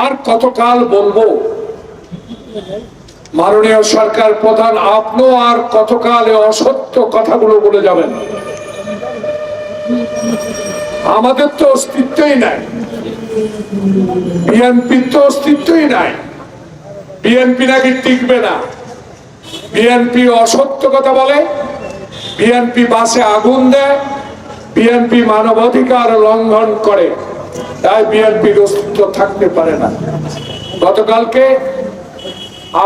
আর কতকাল বলব? মাননীয় সরকার প্রধান, আপনিও আর কতকাল অসত্য কথাগুলো বলে যাবেন? আমাদের তো অস্তিত্বই নাই। বিএনপির তো অস্তিত্বই নাই। বিএনপি নাকি টিকবে না? বিএনপি অসত্য কথা বলে, বিএনপি বাসে আগুন দেয়, বিএনপি মানবাধিকার লঙ্ঘন করে। তাই বিএনপির অস্তিত্ব থাকতে পারে না। গতকালকে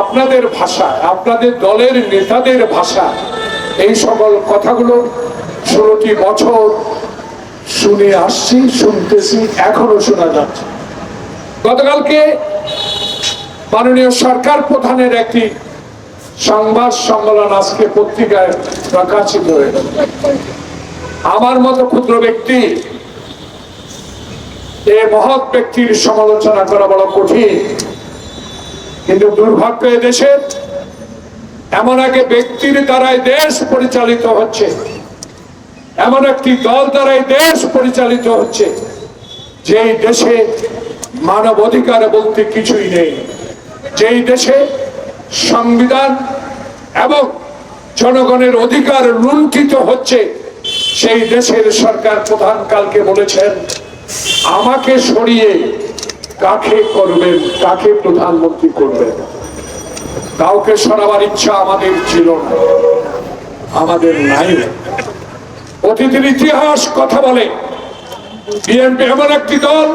আপনাদের ভাষায় আপনাদের দলের নেতাদের ভাষা, এই সকল কথাগুলো ষোলোটি বছর শুনে আসছি, শুনতেছি, এখনও শোনা যাচ্ছে। গতকালকে মাননীয় সরকার প্রধানের একটি সংবাদ সম্মেলন আজকে পত্রিকায় প্রকাশিত হয়ে আমার মতো ক্ষুদ্র ব্যক্তি এ মহৎ ব্যক্তির সমালোচনা করা বড় কঠিন। কিন্তু দুর্ভাগ্য দেশের এমন এক ব্যক্তির দ্বারাই দেশ পরিচালিত হচ্ছে। এমন একটি দল দ্বারাই দেশ পরিচালিত হচ্ছে, যেই দেশে মানব অধিকার বলতে কিছুই নেই। যেই দেশে সংবিধান এবং জনগণের অধিকার লুণ্ঠিত হচ্ছে, সেই দেশের সরকার প্রধান কালকে বলেছেন আমাকে সরিয়ে কাকে করবেন, কাকে প্রধানমন্ত্রী করবেন? কাউকে সরাবার ইচ্ছা আমাদের ছিল না। আমাদের নাই। অতীতের ইতিহাস কথা বলে, বিএনপি এমন একটি দল,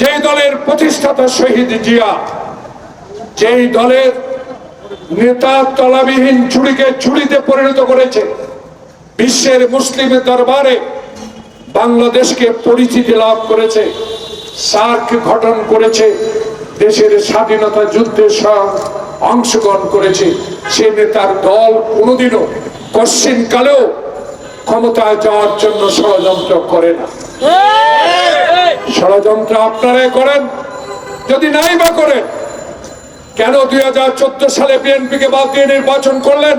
যেই দলের প্রতিষ্ঠাতা শহীদ জিয়া, যেই দলের নেতা তলাবিহীন চুরিকে চুরিতে পরিণত করেছে, বিশ্বের মুসলিম দরবারে বাংলাদেশকে পরিচিতি লাভ করেছে, সার্ক গঠন করেছে, দেশের স্বাধীনতা যুদ্ধে সব অংশগ্রহণ করেছে। সে নেতার দল কোনোদিনও কশ্চিন কালেও ক্ষমতায় যাওয়ার জন্য ষড়যন্ত্র করে না। ষড়যন্ত্র আপনারাই করেন, যদি নাই বা করেন, কেন দুই হাজার চোদ্দ সালে বিএনপিকে বাদ দিয়ে নির্বাচন করলেন?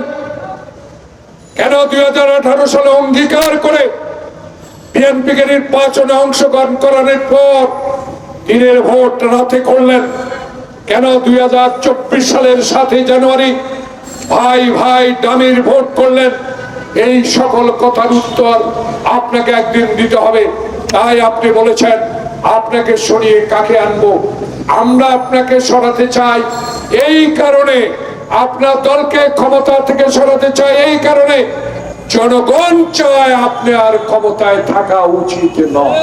কেন দুই হাজার আঠারো সালে অঙ্গীকার করে বিএনপিকে নির্বাচনে অংশগ্রহণ করানোর পর দিনের ভোট রাতে করলেন। কেন দুই হাজার চব্বিশ সালের সাতই জানুয়ারি ভাই ভাই ডামির ভোট করলেন? এই সকল কথার উত্তর আপনাকে একদিন দিতে হবে। তাই আপনি বলেছেন, আপনাকে সরিয়ে কাকে আনব? আমরা আপনাকে সরাতে চাই এই কারণে। আপনার দলকে ক্ষমতা থেকে সরাতে চাই এই কারণে। জনগণ চায় আপনি আর ক্ষমতায় থাকা উচিত নয়।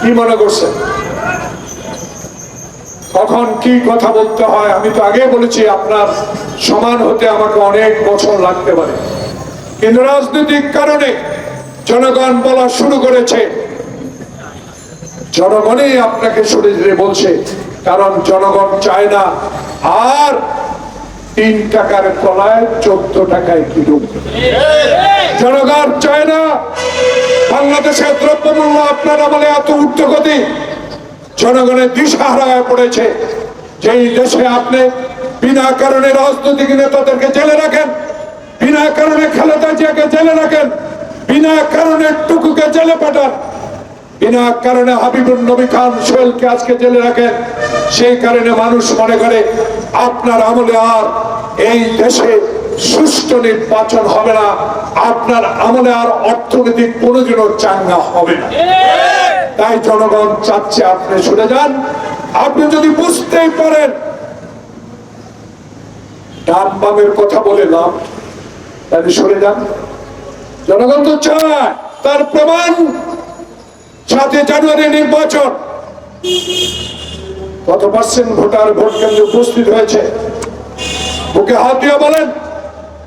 কি মনে করছেন? কখন কি কথা বলতে হয়? আমি তো আগে বলেছি, আপনার সমান হতে আমাকে অনেক বছর লাগতে পারে। কিন্তু রাজনৈতিক কারণে জনগণ বলা শুরু করেছে। জনগণই আপনাকে সরে বলছে, কারণ জনগণ চায় না আর তিন টাকার কলায় চোদ্দ টাকায় কিলো জনগণ চায় না বাংলাদেশের দ্রব্যমূল্য আপনারা বলে এত ঊর্ধ্বগতি। জনগণের দিশাহারা হয়ে পড়েছে। যেই দেশে আপনি বিনা কারণে রাজনৈতিক নেতাদেরকে জেলে রাখেন, বিনা কারণে খালেদা জিয়াকে জেলে রাখেন, বিনা কারণে টুকুকে জেলে পাঠান, বিনা কারণে হাবিবুল নবী খান সোহেলকে আজকে জেলে রাখেন, সেই কারণে মানুষ মনে করে আপনার আমলে আর এই দেশে সুষ্ঠু নির্বাচন হবে না। আপনার আমলে আর অর্থনৈতিক কোনোদিনও চাঙ্গা হবে না। তাই জনগণ চাচ্ছে আপনি সরে যান। আপনি যদি বুঝতেই পারেন, ডান বামের কথা বলে লাভ, তাহলে সরে যান। জনগণ তো চায়, তার প্রমাণ সাতই জানুয়ারি নির্বাচন। কত পার্সেন্ট ভোটার ভোট কেন্দ্রে উপস্থিত হয়েছে? বুকে হাত দিয়ে বলেন,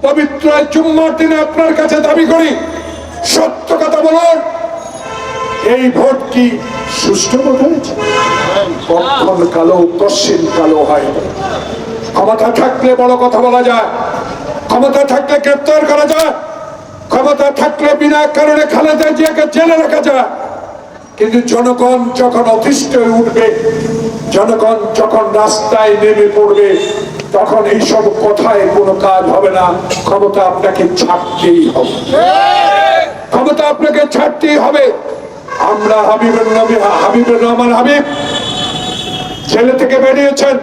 পবিত্র জুম্মার দিনে আপনার কাছে দাবি করি, সত্য কথা বলুন, এই ভোট কি সুষ্ঠু ভোট হয়েছে? কখন কালো কশ্চিন কালো হয়? ক্ষমতা থাকলে বড় কথা বলা যায়, ক্ষমতা থাকলে গ্রেপ্তার করা যায়, ক্ষমতা থাকলে বিনা কারণে খালেদা জিয়াকে জেলে রাখা যায়। কিন্তু জনগণ যখন অতিষ্ঠ উঠবে জনগণ যখন রাস্তায় নেমে পড়বে, তখন এইসব কথায় কোনো কাজ হবে না। ক্ষমতা আপনাকে ছাড়তেই হবে। ক্ষমতা আপনাকে ছাড়তেই হবে। আমরা হাবিবের নবী, হাবিবের রহমান হাবিব, জেলে থেকে বেরিয়েছেন।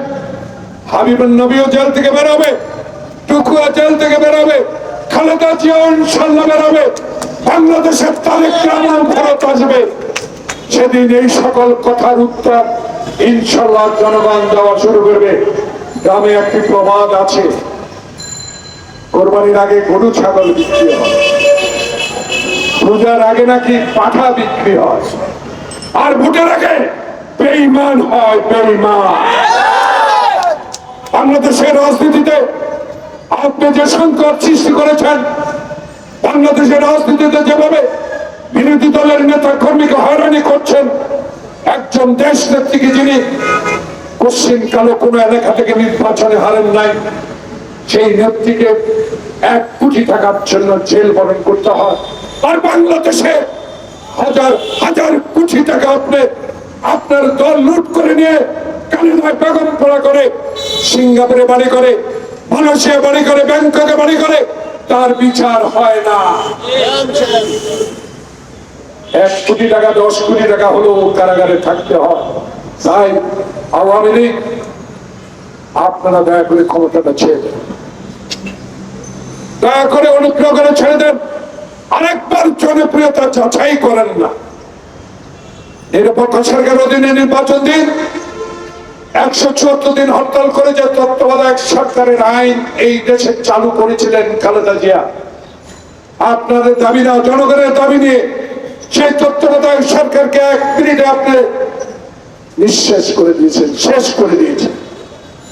হাবিবের নবীও জেল থেকে বেরোবে, টুকুয়া জেল থেকে বেরোবে, খালেদা জিয়া ইনশাল্লাহ বেরোবে, বাংলাদেশের তারেক রহমান ফেরত আসবে। সেদিন এই সকল কথার উত্তর ইনশাল্লাহ জনগণ দেওয়া শুরু করবে। গ্রামে একটি প্রবাদ আছে। কোরবানির আগে গরু, ছাগল বিক্রি হয়। পূজার আগে নাকি পাঠা বিক্রি হয়। আর ভোটের আগে বেইমান হয় বেইমান বাংলাদেশের রাজনীতিতে আপনি যে সংকট সৃষ্টি করেছেন, বাংলাদেশের রাজনীতিতে যেভাবে বিরোধী দলের নেতা কর্মীকে হয়রানি করছেন একজন দেশ নেত্রীকে যিনি পশ্চিম কালো কোন এলাকা থেকে নির্বাচনে হারেন নাই, সেই নেত্রীকে এক কোটি টাকার জন্য জেল বরণ করতে হয়। আর বাংলাদেশে হাজার হাজার কোটি টাকা আপনি আপনার দল লুট করে নিয়ে কালিদায় বেগম পড়া করে, সিঙ্গাপুরে বাড়ি করে মালয়েশিয়া বাড়ি করে, ব্যাংককে বাড়ি করে, তার বিচার হয় না। এক কোটি টাকা, দশ কোটি টাকা হলেও কারাগারে থাকতে হয়। তাই আওয়ামী লীগ, আপনারা দয়া করে ক্ষমতাটা ছেড়ে দেন। দয়া করে অনুগ্রহ করে ছেড়ে দেন। আরেকবার জনপ্রিয়তা যাচাই করেন না। নিরাপত্তা সরকার অধীনে নির্বাচন দিন। একশো চুয়াত্তর দিন হরতাল করে যে তত্ত্বাবধায়ক সরকারের আইন এই দেশে চালু করেছিলেন খালেদা জিয়া। আপনাদের দাবি না, জনগণের দাবি নিয়ে সেই তত্ত্বাবধায়ক সরকারকে এক মিনিটে আপনি নিঃশেষ করে দিয়েছেন, শেষ করে দিয়েছেন।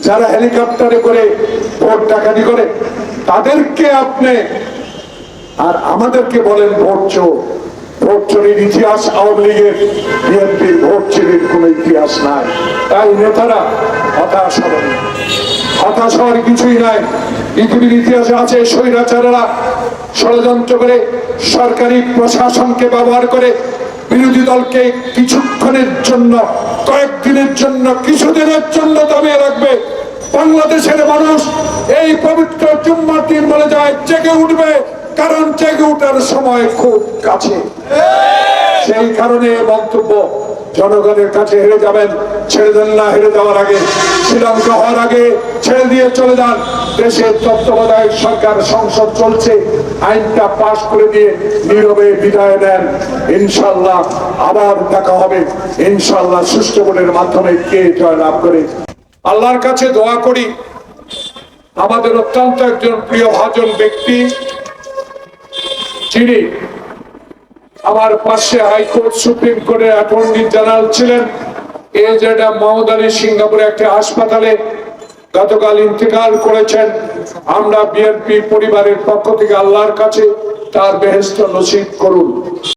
যারা হেলিকপ্টারে করে ভোট ডাকাতি করে, তাদেরকে আপনি আর আমাদেরকে বলেন ভোট চোর। ভোট চোরের ইতিহাস আওয়ামী লীগের বিএনপির ভোট চুরির কোন ইতিহাস নাই। তাই নেতারা হতাশ হবেন। হতাশ হওয়ার কিছুই নাই। পৃথিবীর ইতিহাসে আছে স্বৈরাচারেরা। ষড়যন্ত্র করে সরকারি প্রশাসনকে ব্যবহার করে বিরোধী দলকে কিছুক্ষণের জন্য, কয়েকদিনের জন্য, কিছুদিনের জন্য দাবিয়ে রাখবে। বাংলাদেশের মানুষ এই পবিত্র জুম্মার দিন বলে যায়, জেগে উঠবে। কারণ জেগে উঠার সময় খুব কাছে। সেই কারণে এ মন্তব্য জনগণের কাছে হেরে যাবেন, ছেড়ে দেন না, হেরে যাওয়ার আগে। শ্রীলঙ্কা হওয়ার আগে ছেড়ে দিয়ে চলে যান। দেশের তত্ত্বাবধায়ক সরকার সংসদ চলছে, আইনটা পাশ করে দিয়ে নীরবে বিদায় নেন। ইনশাল্লাহ আবার দেখা হবে। ইনশাল্লাহ সুষ্ঠু ভোটের মাধ্যমে কে জয় লাভ করে। আল্লাহর কাছে দোয়া করি, আমাদের অত্যন্ত একজন প্রিয় ভাজন ব্যক্তি, যিনি আমার পাশে হাইকোর্ট সুপ্রিম কোর্টের অ্যাটর্নি জেনারেল ছিলেন এ যেটা মোহাম্মদ আলী সিঙ্গাপুরে একটি হাসপাতালে গতকাল ইন্তেকাল করেছেন। আমরা বিএনপি পরিবারের পক্ষ থেকে আল্লাহর কাছে তার বেহেস্ত নসিব করুন।